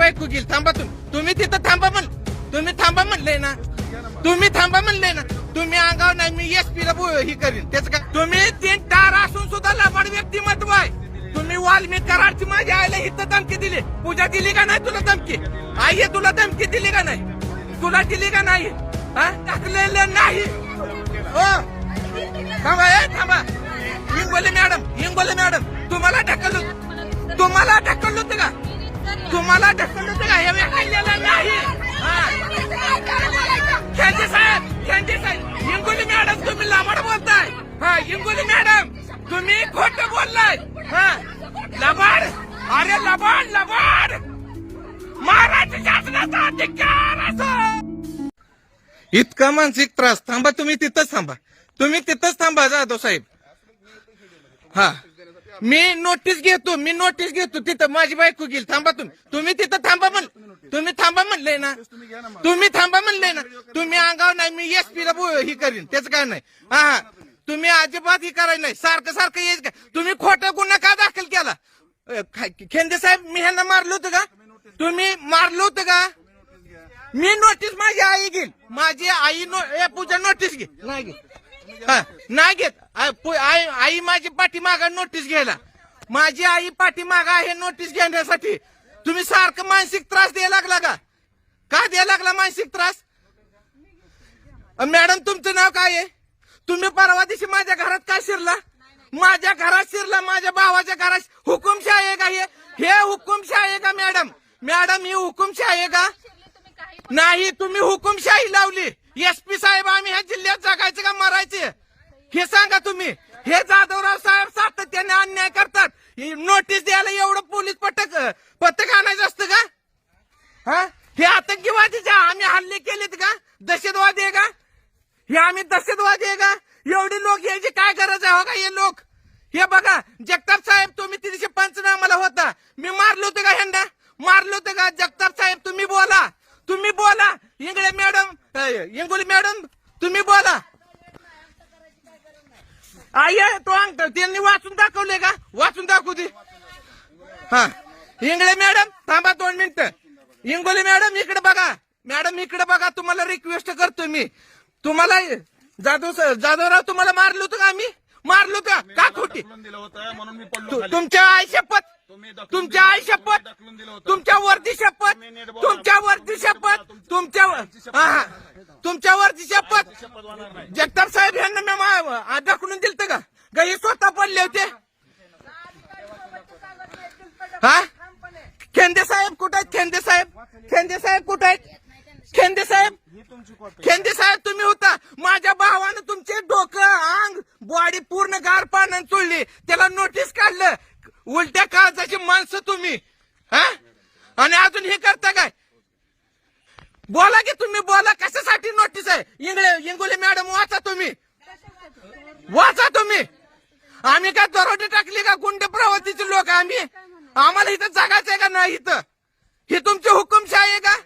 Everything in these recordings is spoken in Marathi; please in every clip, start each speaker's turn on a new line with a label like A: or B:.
A: बायको गेली थांबा तुम्ही. तुम्ही तिथं थांबा म्हण. तुम्ही थांबा म्हणले ना. तुम्ही थांबा म्हणले ना. तुम्ही अंगावर नाही मी एस पी ला ही करीन. त्याच काय? तुम्ही तीन टार असून सुद्धा लबाड व्यक्तिमत्व आहे. तुम्ही वाल्मिक कराडची माझ्या आईला इथं धमकी दिली. पूजा दिली का नाही तुला धमकी? आई तुला धमकी दिली का नाही? तुला दिली का नाही? टाकलेलं नाही. तुम्हाला ढकललं नाही. हा. साहेब खेंडे साहेब. इंगोली मॅडम तुम्ही लाबाड बोलताय. हा इंगोली मॅडम तुम्ही खोट बोललाय. हा. लबाड. अरे लबाड लबाड. महाराष्ट्र शासनाचा अधिकार इतका मानसिक त्रास. थांबा तुम्ही तिथंच थांबा. तुम्ही तिथंच थांबा जाधव साहेब. हा. मी नोटीस घेतो मी नोटीस घेतो. तिथं माझी बायको गेली. थांबा तुम्ही. तुम्ही तिथं थांबा म्हण. तुम्ही थांबा म्हणलंय ना. तुम्ही थांबा म्हणलंय ना. तुम्ही अंगावर नाही मी एस पी ला ही करीन. त्याचं काय नाही. हा तुम्ही अजिबात ही करायला नाही. सारखं सारखं येईल का तुम्ही खोटा गुन्हा का दाखल केला? खेंदे साहेब मी ह्यांना मारलं होतं का? तुम्ही मारलं होतं का? मी नोटीस माझी आई घेईल. माझी आई नो पूजा नोटीस घे. नाही घे. हा, नाही घेत. आ, पु- आई आई माझी पाठीमागा नोटीस घ्यायला. माझी आई पाठीमागा आहे नोटीस घेण्यासाठी. तुम्ही सारखं मानसिक त्रास द्यायला लागला का? का द्यायला लागला मानसिक त्रास? अ, मॅडम तुमचं नाव काय आहे? तुम्ही परवा दिवशी माझ्या घरात काय शिरला? माझ्या घरात शिरला माझ्या भावाच्या घरात हुकुमशाही आहे का हे? हे हुकुमशाही आहे का मॅडम? मॅडम ही हुकुमशाही आहे का? नाही तुम्ही हुकुमशाही लावली. एस पी साहेब आम्ही ह्या जिल्ह्यात जगायचे का मरायचे? हे सांगा तुम्ही. हे जाधवराव साहेब सातत्याने अन्याय करतात. नोटीस द्यायला एवढं पोलीस पथक पथक आणायचं असतं का? हा? हे आतंकवादीचे आम्ही हल्ले केलेत का? दहशतवादी आहे का? हे आम्ही दहशतवादी आहे का? एवढी लोक यायची काय गरज आहे हो का हे लोक? हे बघा जगताप साहेब तुम्ही तिथे पंचनामाला होता. मी मारलो होतं का ह्यांना? मारलो होतं का? जगताप साहेब तुम्ही बोला. तुम्ही बोला. इंगळे मॅडम अ, इंगोली मॅडम तुम्ही बोला. आई आहे, तो अंक त्यांनी वाचून दाखवले का? वाचून दाखवू दे. हा. इंगळे मॅडम थांबा दोन मिनिट. इंगोली मॅडम इकडे बघा. मॅडम इकडे बघा तुम्हाला रिक्वेस्ट करतो मी. तुम्हाला जाधव जाधवराव तुम्हाला मारलो होतं का आम्ही? मारलो का? का खोटी?
B: ढकलून दिलं होतं म्हणून मी पडलो
A: तु-
B: खाली.
A: तुमच्या आई शपथ?
B: तुम्ही ढकलून
A: तुमच्या
B: दिलं
A: आई
B: होतं,
A: शपथ?
B: ढकलून दिलं होतं.
A: तुमच्या वरती शपथ?
B: तुम्ही नीट बोला.
A: तुमच्या वरती शपथ? तुमच्या हा हा. तुमच्या वरती शपथ?
B: शपथ होणार नाही.
A: जगताप साहेब यांना मी मा- आ- ढकलून दिलत का? का हे स्वतः पडले होते? हा? खेंदे साहेब कुठे आहेत? खेंदे साहेब? खेंदे साहेब कुठे आहेत? खेंदे साहेब. खेंदे साहेब तुम्ही होता. माझ्या भावानं तुमचे डोकं अंग बॉडी पूर्ण गार पाण्यानं चोळली. त्याला नोटीस काढलं. उलट्या काळजाची माणसं तुम्ही. हा? आणि अजून हे करता काय? बोला की तुम्ही बोला. कशासाठी नोटीस आहे? इंगळे इंगोले मॅडम वाचा तुम्ही. वाचा तुम्ही. आम्ही काय दरोडे टाकली का गुंड प्रवृत्तीचे लोक आम्ही? आम्हाला इथं जगायचंय का नाही इथं? हे तुमची हुकुमशाही आहे का?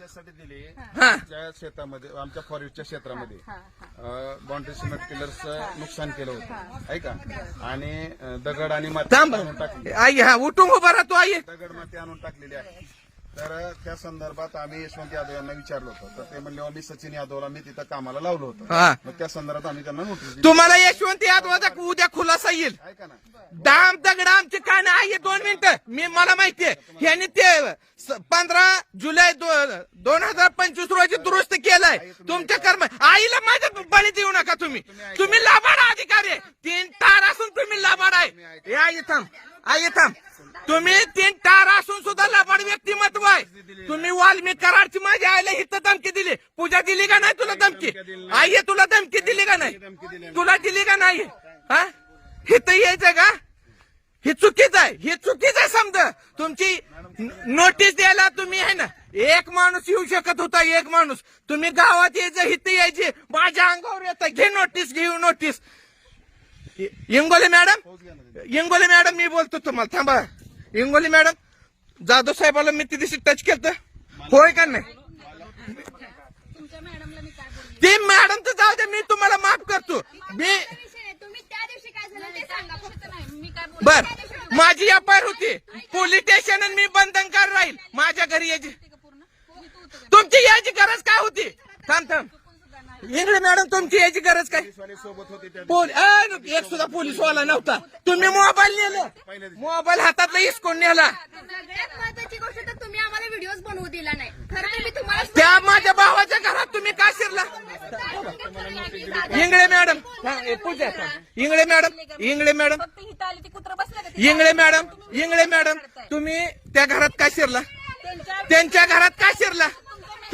B: यासाठी दिली
A: हा.
B: आमच्या शेतामध्ये आमच्या फॉरेस्टच्या क्षेत्रामध्ये बाउंड्री सिमेंट पिलर्स नुकसान केलं होतं. ऐका आणि दगड आणि माती आणून टाकली.
A: आई हा उठून उभा राहतो आई.
B: दगड माती आणून टाकलेली आहे. तर त्या संदर्भात आम्ही यशवंत यादव यांना विचारलं होतं. तर ते म्हणले "अहो, मी सचिन यादवला मी तिथं कामाला लावलं
A: हा.
B: होतं मग त्या संदर्भात आम्ही त्यांना नोटीस दिली.
A: तुम्हाला यशवंत यादवाचा उद्या खुलासा येईल.
B: ऐका ना.
A: दाम दगड आमचे काय नाही आहे दोन मिनिटं. मी मला माहितीये. ह्यांनी ते स- पंधरा जुलै दो- दोन हजार पंचवीस रोजी दुरुस्त केलाय. तुमच्या कर्म आईला माझ्या बळी देऊ नका तुम्ही. तुम्ही लाभाड अधिकारी आहे. तीन तार असून तुम्ही लाभाड आहे. आई थांब. आई थांब. तुम्ही तीन टार असून सुद्धा लबाड व्यक्तिमत्व आहे. तुम्ही वाल्मी कराडची माझ्या आईला हिथं धमकी दिली. पूजा दिली का नाही तुला धमकी? आई तुला धमकी दिली का नाही? तुला दिली का नाही? हा? हिथं यायचं का? हे चुकीच आहे. हे चुकीचं आहे समजा. तुमची नोटीस द्यायला तुम्ही आहे ना एक माणूस येऊ शकत होता एक माणूस. तुम्ही गावात यायचं हिथं यायचे. माझ्या अंगावर येतं. घे नोटीस घेऊ notice. Ingole madam Ingole madam मी बोलतो तुम्हाला थांबा. इंगोले मॅडम जाधव साहेबाला मी ती दिवशी टच केलं होय का नाही?
C: तुमच्या मॅडमला मी काय बोलले?
A: ते मॅडम तर जाऊ दे मी तुम्हाला माफ करतो. मी
C: विषय नाही, तुम्ही त्या दिवशी काय झालं ते सांगा फक्त.
D: मी काय बोलते
A: बर माझी एफ आय होती. पोलीस स्टेशन मी बंधनकार राहील. माझ्या घरी यायची तुमची यायची गरज काय होती? थांब थांब. इंगळे मॅडम तुमची यायची गरज काय?
B: सोबत होते
A: पोल एक सुद्धा पोलीस वाला नव्हता. तुम्ही मोबाईल नेलं. मोबाईल हातातला हिसकून नेला.
C: सगळ्यात महत्वाची गोष्ट तर तुम्ही आम्हाला व्हिडिओज बनवू दिला नाही. खरं तर मी तुम्हाला
A: त्या माझ्या भावाच्या घरात तुम्ही का शिरला? इंगळे मॅडम हा, पूजा. Ingale madam Ingale madam.
D: फक्त इथं आली ती कुत्र बसलं का तिथं?
A: इंगळे मॅडम इंगळे मॅडम तुम्ही त्या घरात का शिरला?
D: त्यांच्या
A: त्यांच्या घरात का शिरला?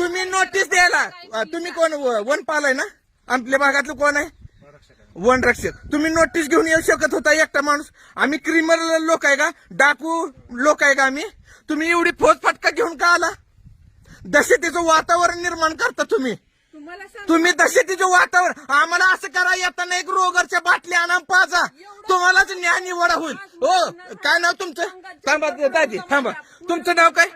A: तुम्ही नोटीस द्यायला. तुम्ही कोण व- वनपाल आहे ना? आपल्या भागातलं कोण आहे? वन रक्षक. तुम्ही नोटीस घेऊन येऊ शकत होता एकटा माणूस. आम्ही क्रिमिनल लोक आहे का? डाकू लोक आहे का आम्ही? तुम्ही एवढी फौज फटका घेऊन का आला? दहशतीचं वातावरण निर्माण करता तुम्ही. तुम्ही दहशतीचं वातावरण. आम्हाला असं करा येताना एक रोगरच्या बाटल्या आणा पाजा. तुम्हालाच न्याय निवडा होईल. हो काय नाव तुमचं? थांबा दादी थांबा. तुमचं नाव काय?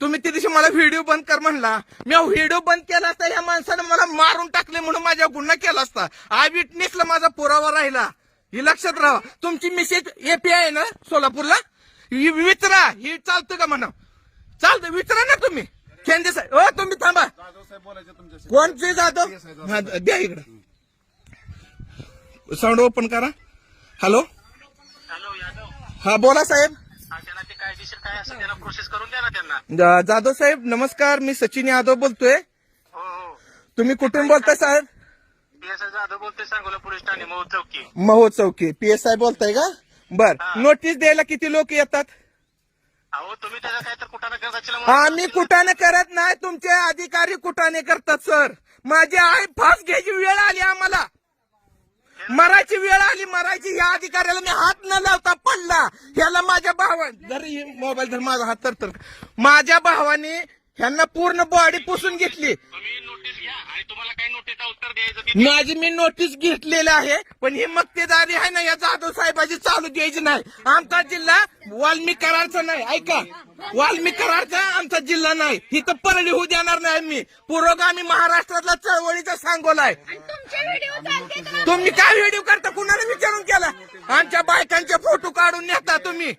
A: तुम्ही त्या दिवशी मला व्हिडिओ बंद कर म्हणला. मी व्हिडिओ बंद केला असता ह्या माणसानं मला मारून टाकले म्हणून माझ्या गुन्हा केला असता. आय विटनेसला माझा पुरावा राहिला. ही लक्षात राहा तुमची मिसेज एपीआय आहे ना सोलापूरला? विचारा ही चालतं का म्हणा? चालतं विचारा ना तुम्ही. खेंदे साहेब हो तुम्ही थांबा. कोणचे जाधव? हा, द्या इकडं. साऊंड ओपन करा. हॅलो? हा बोला साहेब.
E: कायदेशीर काय असं त्यांना प्रोसेस करून द्या ना त्यांना.
A: जा- जाधव साहेब नमस्कार मी सचिन यादव बोलतोय.
E: हो हो.
A: तुम्ही कुठून बोलताय साहेब?
E: पी एस आय जाधव बोलतोय सांगोला पोलीस ठाणे मऊ चौकी
A: महो चौकी पी एस आय बोलताय का? बर नोटीस द्यायला किती लोक येतात?
E: अहो तुम्ही त्याचा काय तर कुठं करता
A: आम्ही कुठाने करत नाही तुमचे अधिकारी कुठाने करतात सर. माझी आई फास घ्यायची वेळ आली आम्हाला. मरायची वेळ आली मरायची या अधिकाऱ्याला मी हात न लावता पडला. ह्याला माझ्या भावा जर मोबाईल जर माझा हात तर माझ्या भावाने ह्यांना पूर्ण बॉडी पुसून घेतली.
E: तुम्ही नोटीस घ्या आणि तुम्हाला काय नोटीसचं उत्तर द्यायचं ते
A: माझी मी नोटीस घेतलेली आहे पण ही मक्तेदारी आहे ना या जाधव साहेबाची चालू द्यायची नाही. आमचा जिल्हा वाल्मिक करारचा नाही ऐका. वाल्मिक करारचा आमचा जिल्हा नाही. ही तर परळी होऊ देणार नाही मी पुरोगामी महाराष्ट्रातला चळवळीचा सांगोलाय.
C: तुमचे व्हिडिओ चालते का?
A: तुम्ही काय व्हिडिओ करता? कुणाला विचारून केला? आमच्या बायकांचे फोटो काढून नेता तुम्ही.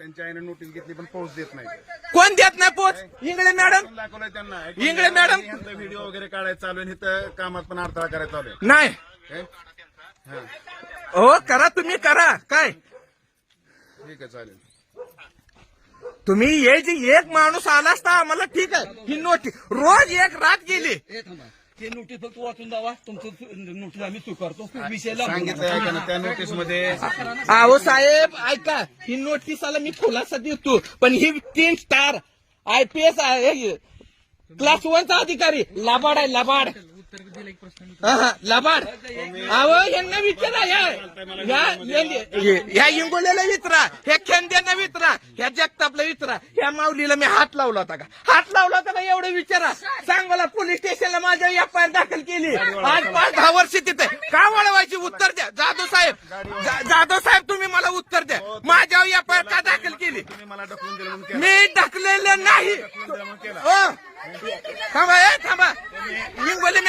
B: त्यांच्या आईने नोटीस घेतली पण पोहोच देत नाही.
A: कोण देत नाही पोच इंगळे मॅडम.
B: दाखवलंय त्यांना?
A: इंगळे मॅडम.
B: व्हिडिओ वगैरे काढायला चालू आहे इथं कामात पण अडथळा करायला चालू आहे.
A: नाही?
B: हा?
A: हो. करा तुम्ही करा. काय?
B: ठीक आहे चालेल.
F: तुम्ही ये जे एक माणूस आला असता आम्हाला ठीक आहे. ही नोटीस रोज एक रात गेली.
G: ते नोटीस फक्त वाचून द्यावा तुमचं नोटीस आम्ही स्वीकारतो. विषय
B: सांगितलं ऐका ना त्या नोटीसमध्ये
F: अहो साहेब ऐका. ही नोटीसाला मी खुलासा देतो. पण ही तीन स्टार आय पी एस आहे. क्लास वनचा अधिकारी. लाबाड आहे लाबाड. लाबाड. अहो यांना विचारा या या- या- ह्या इंगोल्याला विचारा ह्या खेंद्यांना विचारा ह्या जगतापला विचारा ह्या माऊलीला मी हात लावला होता का? हात लावला होता का? एवढं विचारा. सांग मला पोलीस स्टेशनला माझ्या एफ आय दाखल केली. आज पाच दहा वर्ष तिथे. का वळवायची उत्तर द्या? जाधव साहेब. जा- जाधव साहेब तुम्ही मला उत्तर द्या. माझ्यावर एफ आय का दाखल केली?
B: तुम्ही मला ढकलून दिलं म्हणून केलं.
F: मी ढकलेलं नाही. हो. थांबा ए थांबा.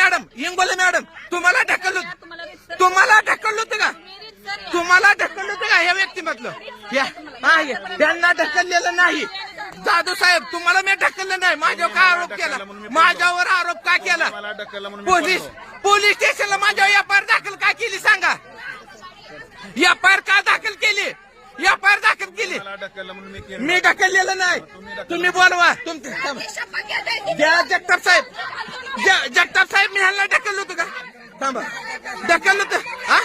F: Madam Ingole madam. तुम्हाला ढकललं
D: तुम्हाला
F: ढकललं होतं का. तुम्हाला ढकललं होतं का या व्यक्तिमधलं? या या. त्यांना ढकललेलं नाही. जाधव साहेब तुम्हाला मी ढकललं नाही. माझ्यावर काय आरोप केला? माझ्यावर आरोप का केला? पोलीस. पोलीस स्टेशनला माझ्यावर एफ आय दाखल का केली सांगा? एफ आय का दाखल केली? एफ आय दाखल केली?
B: मी केलं.
F: मी ढकललेलं नाही. तुम्ही बोलवा. तुमचे
C: शपथ घेते.
F: द्या जगताप साहेब. जगताप साहेब मी ह्यांना ढकललं होतं का? थांबा. ढकललं होतं. हा?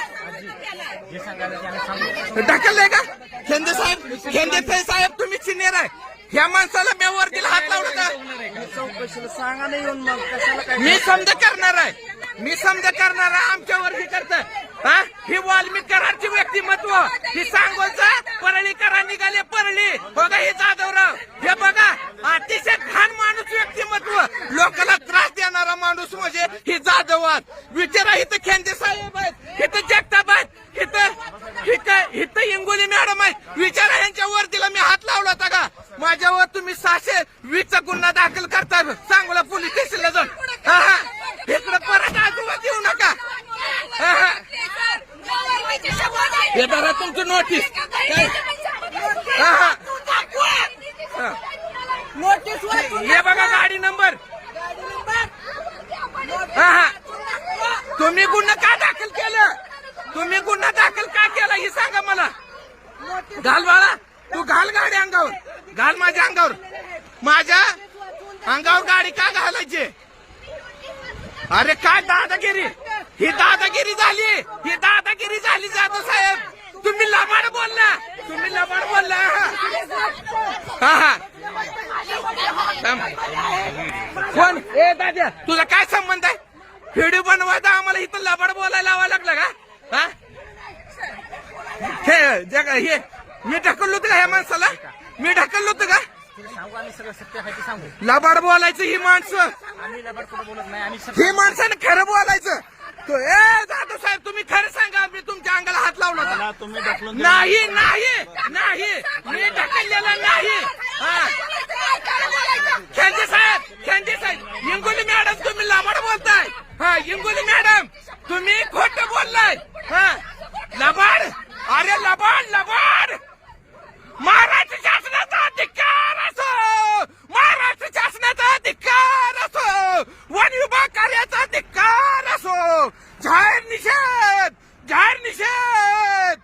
F: ढकललंय का? खेंदे साहेब खेंदे साहेब तुम्ही सिनियर आहे. ह्या माणसाला मी वरतीला हात लावला का? मी समजा करणार आहे. मी समजा करणार आहे आमच्यावर हे करताय. हा? ही वाल्मिक व्यक्तिमत्व. ही सांगोलचा परळी करा निघाले परळी. हो बघा हे जाधवराव हे बघा अतिशय घाण माणूस व्यक्तिमत्व. लोकांना त्रास देणारा माणूस म्हणजे ही जाधवात विचारा इथं खेंदे साहेब आहेत. इथं जगताप आहेत इथं इथं इथं इंगोली मॅडम आहेत विचारा यांच्या वरतीला मी हात लावला होता का माझ्यावर तुम्ही सहाशे वीसचा गुन्हा दाखल करता सांगोला पोलीस स्टेशनला जाऊन हा हा इकडे परत आजोबा येऊ नका हा हा
C: सर, नवरदेवाची शपथ
A: हे धरा तुमचं नोटीस काय हा हा हा.
F: नोटीस
A: हे बघा गाडी नंबर. हा हा. तुम्ही गुन्हा का दाखल केलं? तुम्ही गुन्हा दाखल का केला? हे सांगा मला. घाल बाळा. तू घाल गाडी अंगावर. घाल माझ्या अंगावर. माझ्या अंगावर गाडी का घालायची? अरे काय दादागिरी? ही दादागिरी झाली. ही दादागिरी झाली जाधव साहेब. तुम्ही लबाड बोलला. तुम्ही लबाड बोलला. हा हा. थांब. कोण? ए दाद्या तुझा काय संबंध आहे? व्हिडिओ बनवायचा आम्हाला इथं लबाड बोलायला लावा लागला का? हा? हे जग हे मी ढकललो होतं का ह्या माणसाला? मी ढकललो होतं का? लबाड बोलायचं ही माणसं. ही माणसानं खरं बोलायचं. तो ए जाधव साहेब तुम्ही खरं सांगा मी तुमच्या अंगाला हात लावला होता. नाही नाही नाही मी ढकललेला नाही. हा. खेंदे साहेब खेंदे साहेब. इंगोली मॅडम तुम्ही लबाड बोलताय. हा इंगोली मॅडम तुम्ही खोट बोललाय. हा लबाड अरे लबाड लबाड. महाराष्ट्र शासनाचा अधिकार असो महाराष्ट्र शासनाचा अधिकार असो वन विभाग कार्याचा अधिकार असो. जाहीर निषेध जाहीर निषेध.